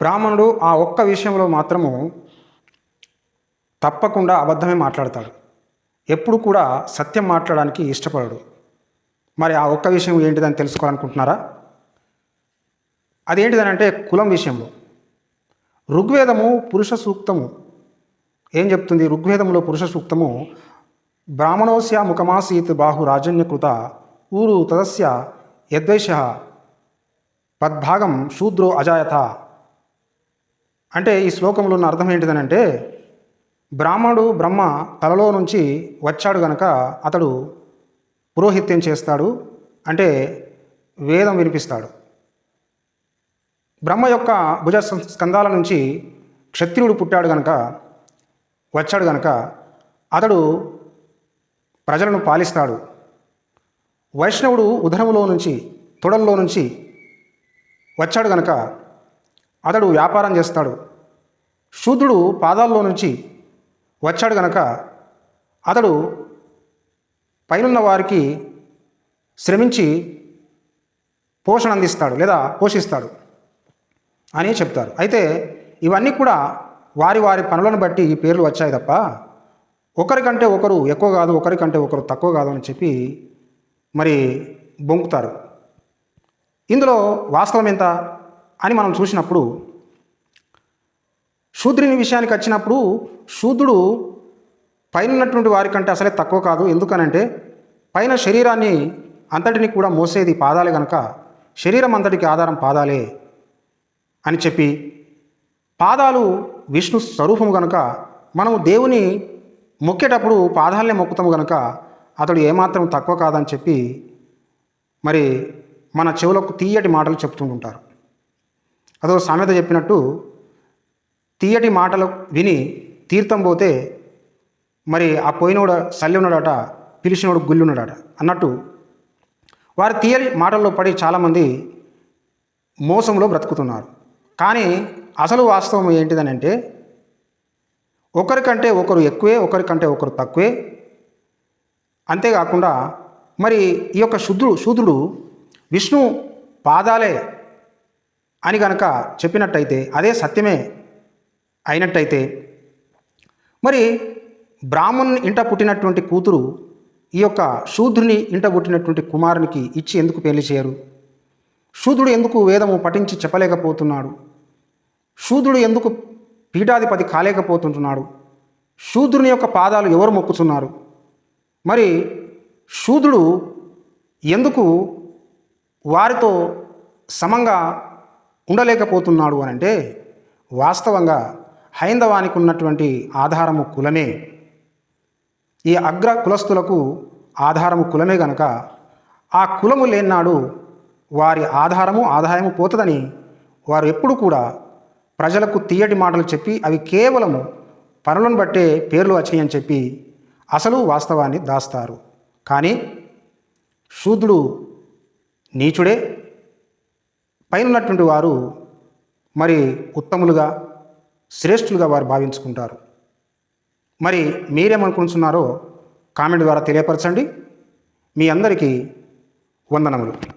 బ్రాహ్మణుడు ఆ ఒక్క విషయంలో మాత్రము తప్పకుండా అబద్ధమే మాట్లాడతాడు. ఎప్పుడు కూడా సత్యం మాట్లాడడానికి ఇష్టపడడు. మరి ఆ ఒక్క విషయం ఏంటిదని తెలుసుకోవాలనుకుంటున్నారా? అదేంటిదనంటే కులం విషయంలో. ఋగ్వేదము పురుష సూక్తము. ఏం చెప్తుంది? ఋగ్వేదంలో పురుష సూక్తము బ్రాహ్మణోస్య ముఖమాసీత్ బాహు రాజన్యకృత ఊరు తదస్య యద్వైష పద్భాగం శూద్రో అజాయత అంటే ఈ శ్లోకంలో ఉన్న అర్థం ఏంటిదనంటే బ్రాహ్మడు బ్రహ్మ తలలో నుంచి వచ్చాడు గనక అతడు పురోహిత్యం చేస్తాడు అంటే వేదం వినిపిస్తాడు. బ్రహ్మ యొక్క భుజ స్కంధాల నుంచి క్షత్రియుడు పుట్టాడు గనక వచ్చాడు గనక అతడు ప్రజలను పాలిస్తాడు. వైష్ణవుడు ఉదరములో నుంచి తొడల్లో నుంచి వచ్చాడు గనక అతడు వ్యాపారం చేస్తాడు. శూద్రుడు పాదాల్లో నుంచి వచ్చాడు గనక అతడు పైనున్న వారికి శ్రమించి పోషణ అందిస్తాడు లేదా పోషిస్తాడు అని చెప్తారు. అయితే ఇవన్నీ కూడా వారి వారి పనులను బట్టి ఈ పేర్లు వచ్చాయి తప్ప ఒకరికంటే ఒకరు ఎక్కువ కాదు ఒకరికంటే ఒకరు తక్కువ కాదు అని చెప్పి మరి బొంకుతారు. ఇందులో వాస్తవం ఎంత? అని మనం చూసినప్పుడు శూద్రుని విషయానికి వచ్చినప్పుడు శూద్రుడు పైన ఉన్నటువంటి వారికంటే అసలే తక్కువ కాదు. ఎందుకనంటే పైన శరీరాన్ని అంతటిని కూడా మోసేది పాదాలే కనుక శరీరం అంతటికి ఆధారం పాదాలే అని చెప్పి పాదాలు విష్ణు స్వరూపము కనుక మనము దేవుని మొక్కేటప్పుడు పాదాలనే మొక్కుతాము కనుక అతడు ఏమాత్రం తక్కువ కాదని చెప్పి మరి మన చెవులకు తీయటి మాటలు చెప్తుంటుంటారు. అదో సామెత చెప్పినట్టు తీయటి మాటలు విని తీర్థం పోతే మరి ఆ పోయినోడు సల్లి ఉన్నాడట పిలిచినోడు గుళ్ళు అన్నట్టు వారి తీయటి మాటల్లో పడి చాలామంది మోసంలో బ్రతుకుతున్నారు. కానీ అసలు వాస్తవం ఏంటిదని అంటే ఒకరికంటే ఒకరు ఎక్కువే ఒకరికంటే ఒకరు తక్కువే. అంతేకాకుండా మరి ఈ యొక్క శుద్ధుడు శూద్రుడు విష్ణు పాదాలే అని కనుక చెప్పినట్టయితే అదే సత్యమే అయినట్టయితే మరి బ్రాహ్మణ్ ఇంట పుట్టినటువంటి కూతురు ఈ యొక్క శూద్రుని ఇంట పుట్టినటువంటి కుమారునికి ఇచ్చి ఎందుకు పెళ్ళి చేయరు? శూద్రుడు ఎందుకు వేదము పఠించి చెప్పలేకపోతున్నాడు? శూద్రుడు ఎందుకు పీఠాధిపతి కాలేకపోతుంటున్నాడు? శూద్రుని యొక్క పాదాలు ఎవరు మొక్కుతున్నారు? మరి శూద్రుడు ఎందుకు వారితో సమంగా ఉండలేకపోతున్నాడు అని అంటే వాస్తవంగా హైందవానికి ఉన్నటువంటి ఆధారము కులమే. ఈ అగ్ర కులస్తులకు ఆధారము కులమే గనక ఆ కులము లేనాడు వారి ఆధారము ఆదాయము పోతుందని వారు ఎప్పుడు కూడా ప్రజలకు తీయటి మాటలు చెప్పి అవి కేవలము పనులను బట్టే పేర్లు వచ్చాయని చెప్పి అసలు వాస్తవాన్ని దాస్తారు. కానీ శూద్రుడు నీచుడే పైన ఉన్నటువంటి వారు మరి ఉత్తములుగా శ్రేష్ఠులుగా వారు భావించుకుంటారు. మరి మీరేమనుకుంటున్నారో కామెంట్ ద్వారా తెలియపరచండి. మీ అందరికీ వందనములు.